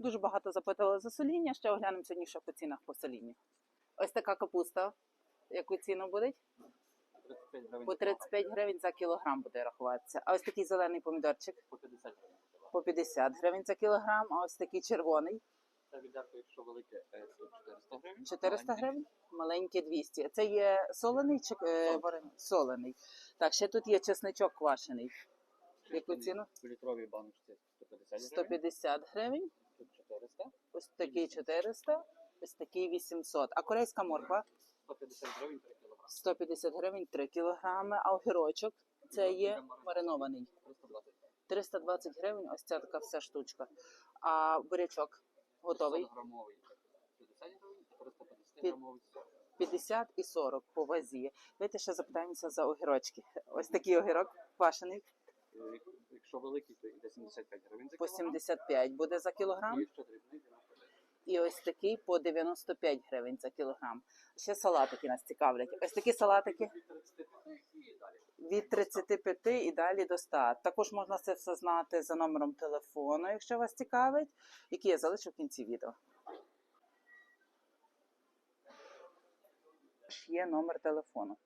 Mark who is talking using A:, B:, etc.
A: Дуже багато запитали за соління, ще оглянемо сьогодні по цінах по солінню. Ось така капуста. Яку ціну буде?
B: 35 гривень.
A: По 35 гривень за кілограм буде рахуватися. А ось такий зелений помідорчик
B: По 50 гривень.
A: по 50 гривень за кілограм, а ось такий червоний
B: Це відерко, якщо велике, е, 400 гривень.
A: 400
B: Маленьке
A: гривень, маленький 200. Це є солений чи е, варений? Солений. Так, ще тут є чесничок квашений. Яку ціну?
B: В літровій баночці 150 гривень.
A: 150 гривень,
B: 400.
A: ось такий 400, ось такий 800. А корейська морква
B: 150 гривень 3 кг.
A: 150 гривень 3 кілограми, а огірочок це є маринований.
B: 320
A: 320 гривень, ось ця така вся штучка. А бурячок готовий
B: 100 грамовий 50 грамовий
A: 50 і 40 по вазі. Давайте ще запитаємося за огірочки. Ось такий огірок квашений
B: Якщо великий, то йде 75 гривень за
A: по
B: кілограм.
A: 75 буде за кілограм.
B: І якщо дрібний, 99.
A: І ось такий по 95 гривень за кілограм. Ще салатики нас цікавлять. Ось такі салатики
B: Від 35 і далі.
A: від 35 і далі до 100. Також можна це все знати за номером телефону, якщо вас цікавить, який я залишу в кінці відео. Є номер телефону.